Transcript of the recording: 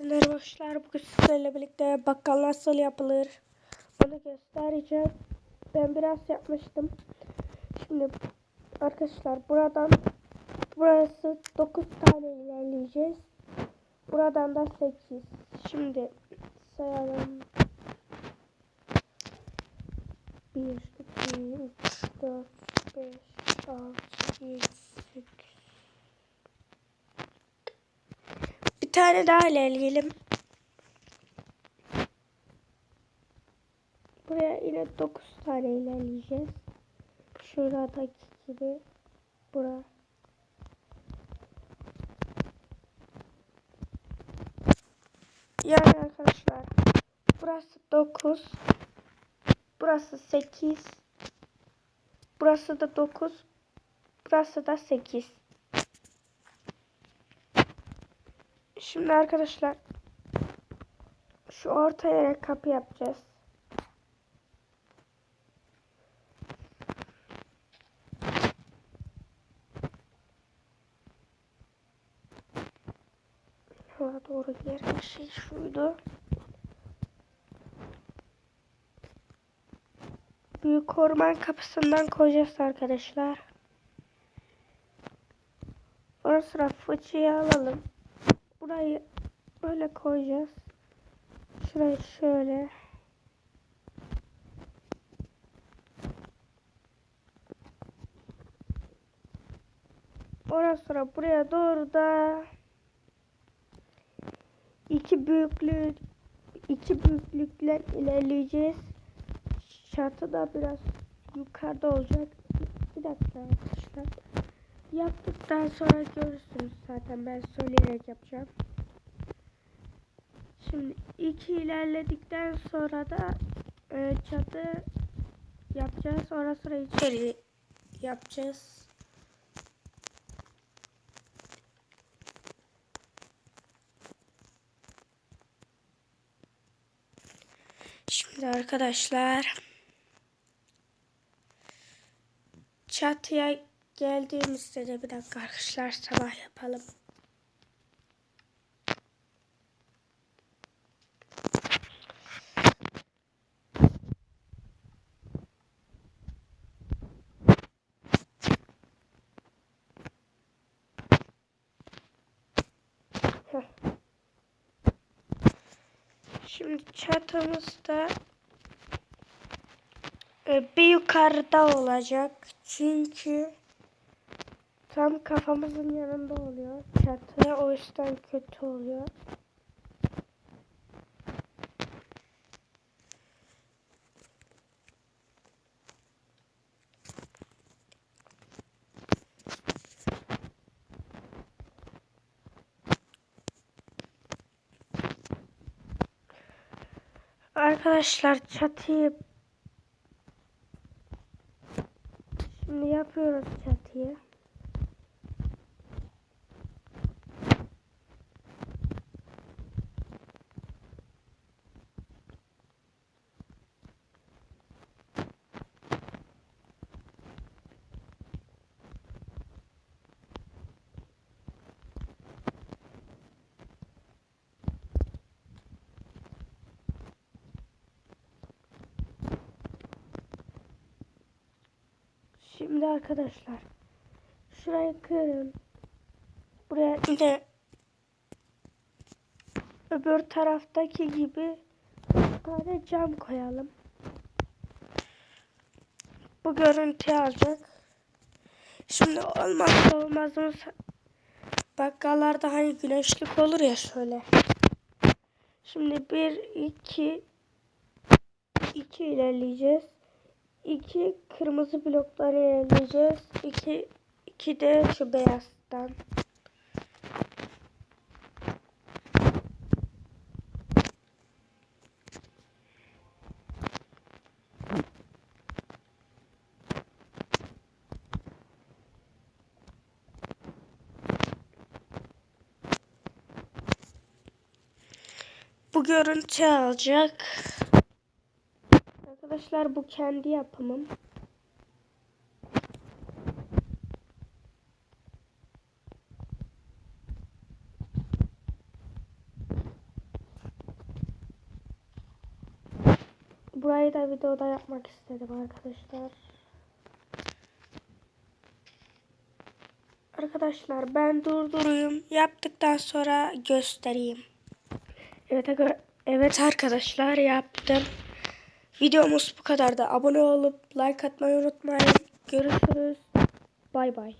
Merhabalar bugün sizlerle birlikte bakkal nasıl yapılır onu göstereceğim. Ben biraz yapmıştım. Şimdi arkadaşlar buradan burası 9 tane ilerleyeceğiz. Buradan da 8. Şimdi sayalım. 1, 2, 3, 4, 5, 6, 7, 8. tane daha ilerleyelim. Buraya yine 9 tane ilerleyeceğiz. Şuradaki gibi bura. Yani arkadaşlar burası 9 burası 8 burası da 9 burası da 8 Şimdi arkadaşlar şu orta yere kapı yapacağız. Yola doğru giren şey şuydu. Büyük orman kapısından koyacağız arkadaşlar. Ondan sonra fıçıyı alalım. Burayı böyle koyacağız. Şurayı şöyle. Ondan sonra buraya doğru da iki büyüklük iki büyüklükler ilerleyeceğiz. Çatı da biraz yukarıda olacak. Bir dakika arkadaşlar. Yaptıktan sonra görürsünüz zaten ben söyleyerek yapacağım. Şimdi iki ilerledikten sonra da e, çatı yapacağız. Sonra sonra içeri yapacağız. Şimdi arkadaşlar çatıya geldiğimizde de bir dakika arkadaşlar sabah yapalım. Şimdi çatımızda e, bir yukarıda olacak. Çünkü tam kafamızın yanında oluyor çatı. O yüzden kötü oluyor. Arkadaşlar çatıyı şimdi yapıyoruz çatıyı. Şimdi arkadaşlar şurayı kırın. Buraya yine öbür taraftaki gibi bir tane cam koyalım. Bu görüntüyü alacak. Şimdi olmazsa olmazımız bakkallarda hani güneşlik olur ya şöyle. Şimdi bir iki iki ilerleyeceğiz. İki kırmızı blokları ilerleyeceğiz. İki, iki de şu beyazdan. Bu görüntü alacak. Arkadaşlar bu kendi yapımım. Burayı da videoda yapmak istedim arkadaşlar. Arkadaşlar ben durdurayım. Yaptıktan sonra göstereyim. Evet, evet arkadaşlar yaptım. Videomuz bu kadardı. Abone olup like atmayı unutmayın. Görüşürüz. Bay bay.